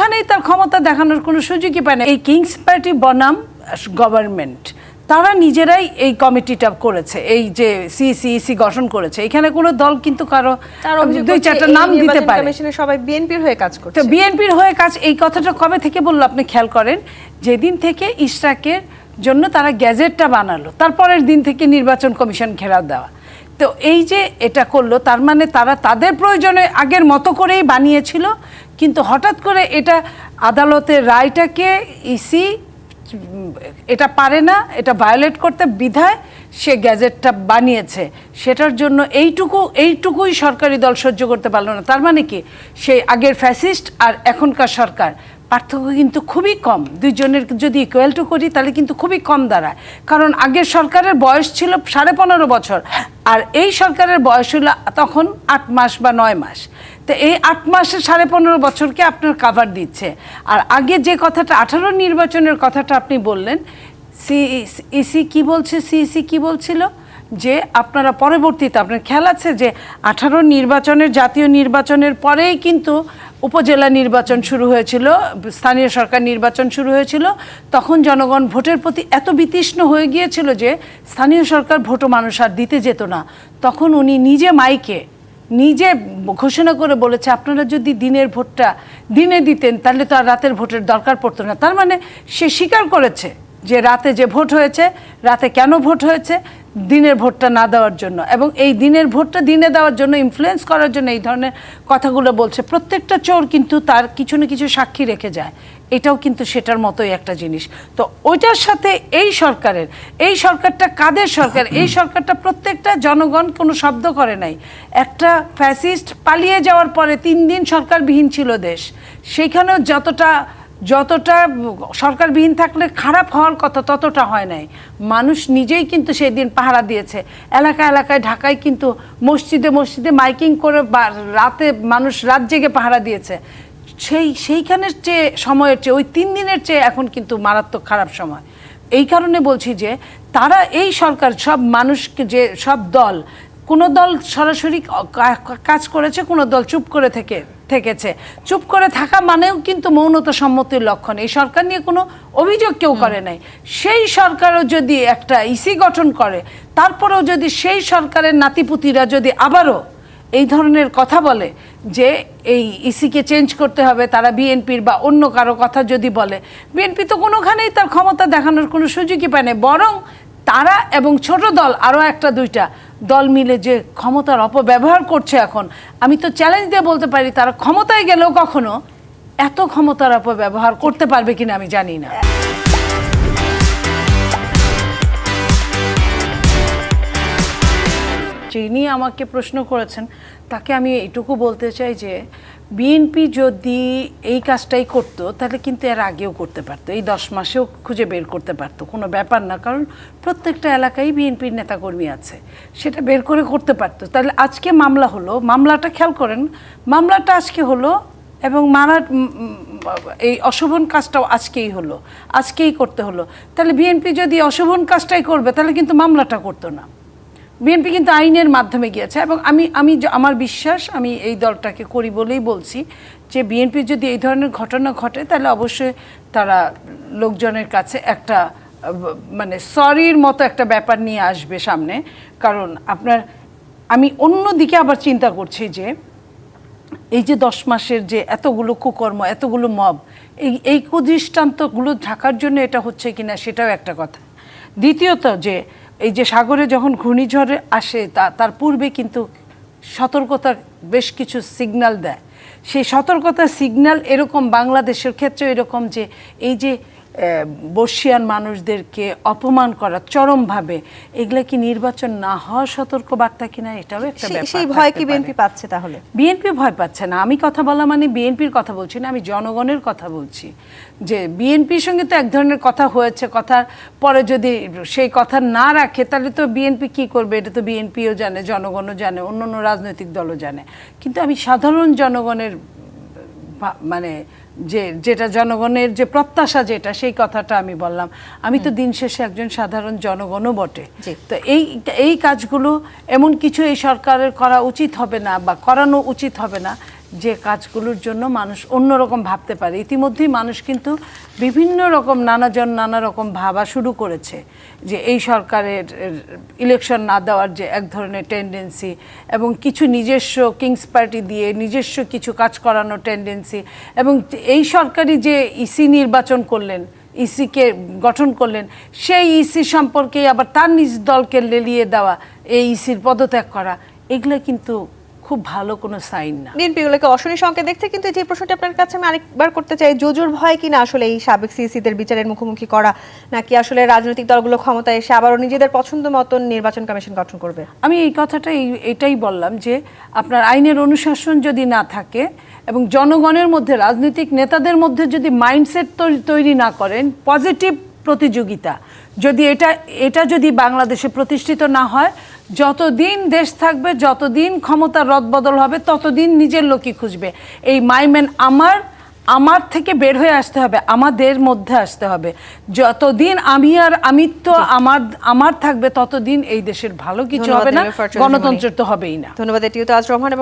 কোনোখানেই তার ক্ষমতা দেখানোর কোনো সুযোগই পায় না। এই কিংস পার্টি বনাম গভর্নমেন্ট তারা নিজেরাই এই কমিটিটা করেছে এই যে সিসিইসি গঠন করেছে। এখানে কোনো দল কিন্তু কারও দুই চারটা নাম দিতে পারে। কমিশনে সবাই বিএনপির হয়ে কাজ করছে। তো বিএনপির হয়ে কাজ এই কথাটা কবে থেকে বলল আপনি খেয়াল করেন? যেদিন থেকে ইশরাকের জন্য তারা গ্যাজেটটা বানালো তারপরের দিন থেকে নির্বাচন কমিশন ঘেরাও দেওয়া। তো এই যে এটা করল তার মানে তারা তাদের প্রয়োজনে আগের মতো করেই বানিয়েছিল কিন্তু হঠাৎ করে এটা আদালতের রায়টাকে ইসি, এটা পারে না, এটা ভায়োলেট করতে বিধায় সে গ্যাজেটটা বানিয়েছে। সেটার জন্য এইটুকু, এইটুকুই সরকারি দল সহ্য করতে পারল না। তার মানে কি? সেই আগের ফ্যাসিস্ট আর এখনকার সরকার। পার্থক্য কিন্তু খুবই কম। দুইজনের যদি ইকুয়াল টু করি, তাহলে কিন্তু খুবই কম দাঁড়ায়। কারণ আগের সরকারের বয়স ছিল সাড়ে পনেরো বছর। আর এই সরকারের বয়স হলো তখন আট মাস বা নয় মাস। তো এই আট মাসে সাড়ে পনেরো বছরকে আপনার কাভার দিচ্ছে। আর আগে যে কথাটা, আঠারো নির্বাচনের কথাটা আপনি বললেন, সি ইসি কি বলছে সিইসি কি বলছিল? যে আপনারা পরবর্তীতে, আপনার খেয়াল আছে যে আঠারো নির্বাচনের, জাতীয় নির্বাচনের পরেই কিন্তু উপজেলা নির্বাচন শুরু হয়েছিল, স্থানীয় সরকার নির্বাচন শুরু হয়েছিল, তখন জনগণ ভোটের প্রতি এত বিতৃষ্ণ হয়ে গিয়েছিল যে স্থানীয় সরকার ভোটও মানুষ আর দিতে যেত না। তখন উনি নিজে মাইকে নিজে ঘোষণা করে বলেছে, আপনারা যদি দিনের ভোটটা দিনে দিতেন, তাহলে তো আর রাতের ভোটের দরকার পড়তো না। তার মানে সে স্বীকার করেছে যে রাতে যে ভোট হয়েছে, রাতে কেন ভোট হয়েছে দিনের ভোটটা না দেওয়ার জন্য এবং এই দিনের ভোটটা দিনে দেওয়ার জন্য ইনফ্লুয়েন্স করার জন্য এই ধরনের কথাগুলো বলছে। প্রত্যেকটা চোর কিন্তু তার কিছু না কিছু সাক্ষী রেখে যায়। এটাও কিন্তু সেটার মতোই একটা জিনিস। তো ওইটার সাথে এই সরকারের, এই সরকারটা কাদের সরকার? এই সরকারটা প্রত্যেকটা জনগণ কোনো শব্দ করে নাই। একটা ফ্যাসিস্ট পালিয়ে যাওয়ার পরে তিন দিন সরকারবিহীন ছিল দেশ। সেইখানেও যতটা যতটা সরকারবিহীন থাকলে খারাপ হওয়ার কথা ততটা হয় নাই। মানুষ নিজেই কিন্তু সেই দিন পাহারা দিয়েছে। এলাকা এলাকায়, ঢাকায় কিন্তু মসজিদে মসজিদে মাইকিং করে বা রাতে মানুষ রাত জেগে পাহারা দিয়েছে। সেই, সেইখানের চেয়ে সময়ের চেয়ে, ওই তিন দিনের চেয়ে এখন কিন্তু মারাত্মক খারাপ সময়। এই কারণে বলছি যে, তারা এই সরকার, সব মানুষকে যে, সব দল, কোনো দল সরাসরি কাজ করেছে, কোনো দল চুপ করে থেকে। থেকেছে। চুপ করে থাকা মানেও কিন্তু মৌনতা সম্মতির লক্ষণ। এই সরকার নিয়ে কোনো অভিযোগ কেউ করে নাই। সেই সরকারও যদি একটা ইসি গঠন করে তারপরেও যদি সেই সরকারের নাতিপুতিরা যদি আবারও এই ধরনের কথা বলে যে এই ইসিকে চেঞ্জ করতে হবে তারা বিএনপির বা অন্য কারও কথা যদি বলে বিএনপি তো কোনোখানেই তার ক্ষমতা দেখানোর কোনো সুযোগই পায় না বরং তারা এবং ছোট দল আরও একটা দুইটা দল মিলে যে ক্ষমতার অপব্যবহার করছে এখন, আমি তো চ্যালেঞ্জ দিয়ে বলতে পারি, তারা ক্ষমতায় গেলেও কখনো এত ক্ষমতার অপব্যবহার করতে পারবে কিনা আমি জানি না। যিনি আমাকে প্রশ্ন করেছেন, তাকে আমি এইটুকু বলতে চাই যে বিএনপি যদি এই কাজটাই করতো, তাহলে কিন্তু এর আগেও করতে পারতো। এই দশ মাসেও খুঁজে বের করতে পারতো। কোনো ব্যাপার না, কারণ প্রত্যেকটা এলাকায় বিএনপির নেতাকর্মী আছে। সেটা বের করে করতে পারতো। তাহলে আজকে মামলা হলো, মামলাটা খেয়াল করেন, মামলাটা আজকে হলো এবং মারা এই অশোভন কাজটাও আজকেই হলো, আজকেই করতে হলো। তাহলে বিএনপি যদি অশোভন কাজটাই করবে, তাহলে কিন্তু মামলাটা করতো না। বিএনপি কিন্তু আইনের মাধ্যমে গিয়েছে এবং আমি আমি আমার বিশ্বাস, আমি এই দলটাকে করি বলেই বলছি যে বিএনপি যদি এই ধরনের ঘটনা ঘটে, তাহলে অবশ্যই তারা লোকজনের কাছে একটা মানে সরির মতো একটা ব্যাপার নিয়ে আসবে সামনে। কারণ আপনার, আমি অন্য দিকে আবার চিন্তা করছি যে এই যে দশ মাসের যে এতগুলো কুকর্ম, এতগুলো মব, এই এই কুদৃষ্টান্তগুলো ঢাকার জন্য এটা হচ্ছে কিনা সেটাও একটা কথা। দ্বিতীয়ত যে এই যে সাগরে যখন ঘূর্ণিঝড় আসে, তা, তার পূর্বে কিন্তু সতর্কতার বেশ কিছু সিগনাল দেয়। সেই সতর্কতার সিগন্যাল এরকম বাংলাদেশের ক্ষেত্রে এরকম যে, এই যে বর্ষিয়ান মানুষদেরকে অপমান করা চরমভাবে এগুলা কি নির্বাচন না হওয়ার সতর্ক বার্তা কিনা এটাও একটা সেই- ব্যাপার সেই ভয় কি বিএনপি পাচ্ছে তাহলে? বিএনপি ভয় পাচ্ছে না। আমি কথা বলা মানে বিএনপির কথা বলছি না আমি জনগণের কথা বলছি। যে বিএনপির সঙ্গে তো এক ধরনের কথা হয়েছে কথার পরে যদি সেই কথা না রাখে তাহলে তো বিএনপি কি করবে? এটা তো বিএনপিও জানে জনগণও জানে অন্য অন্য রাজনৈতিক দলও জানে। কিন্তু আমি সাধারণ জনগণের মানে যে যেটা জনগণের যে প্রত্যাশা যেটা সেই কথাটা আমি বললাম। আমি তো দিন শেষে একজন সাধারণ জনগণও বটে। তো এই এই কাজগুলো এমন কিছু এই সরকারের করা উচিত হবে না বা করানো উচিত হবে না যে কাজগুলোর জন্য মানুষ অন্যরকম ভাবতে পারে। ইতিমধ্যেই মানুষ কিন্তু বিভিন্ন রকম নানাজন নানা রকম ভাবা শুরু করেছে যে এই সরকারের ইলেকশন না দেওয়ার যে এক ধরনের টেন্ডেন্সি এবং কিছু নিজস্ব কিংস পার্টি দিয়ে নিজস্ব কিছু কাজ করানোর টেন্ডেন্সি এবং এই সরকারি যে ইসি নির্বাচন করলেন ইসিকে গঠন করলেন, সেই ইসি সম্পর্কে আবার তার নিজ দলকে লেলিয়ে দেওয়া, এই ইসির পদত্যাগ করা, এগুলো কিন্তু খুব ভালো কোনো সাইন না। বিএনপি গুলোকে অশনি সংকেত দেখছে কিন্তু যে প্রশ্নটা আপনার কাছে আমি আরেকবার করতে চাই জোজোর ভয় কিনা আসলে এই সাবেক সিসিদের বিচারের মুখোমুখি করা নাকি আসলে রাজনৈতিক দলগুলো ক্ষমতায় এসে আবারও নিজেদের পছন্দ মতন নির্বাচন কমিশন গঠন করবে? আমি এই কথাটা এটাই বললাম যে আপনার আইনের অনুশাসন যদি না থাকে এবং জনগণের মধ্যে রাজনৈতিক নেতাদের মধ্যে যদি মাইন্ডসেট তৈরি না করেন পজিটিভ প্রতিযোগিতা যদি এটা এটা যদি বাংলাদেশে প্রতিষ্ঠিত না হয় যতদিন দেশ থাকবে যতদিন ক্ষমতার রদবদল হবে ততদিন নিজের লোকই খুঁজবে। এই মাইম্যান আমার আমার থেকে বের হয়ে আসতে হবে আমাদের মধ্যে আসতে হবে। যতদিন আমি আর আমিত্ব আমার আমার থাকবে ততদিন এই দেশের ভালো কিছু হবে না। গণতন্ত্র তো হবেই না। ধন্যবাদ এটিও তাজ রহমান।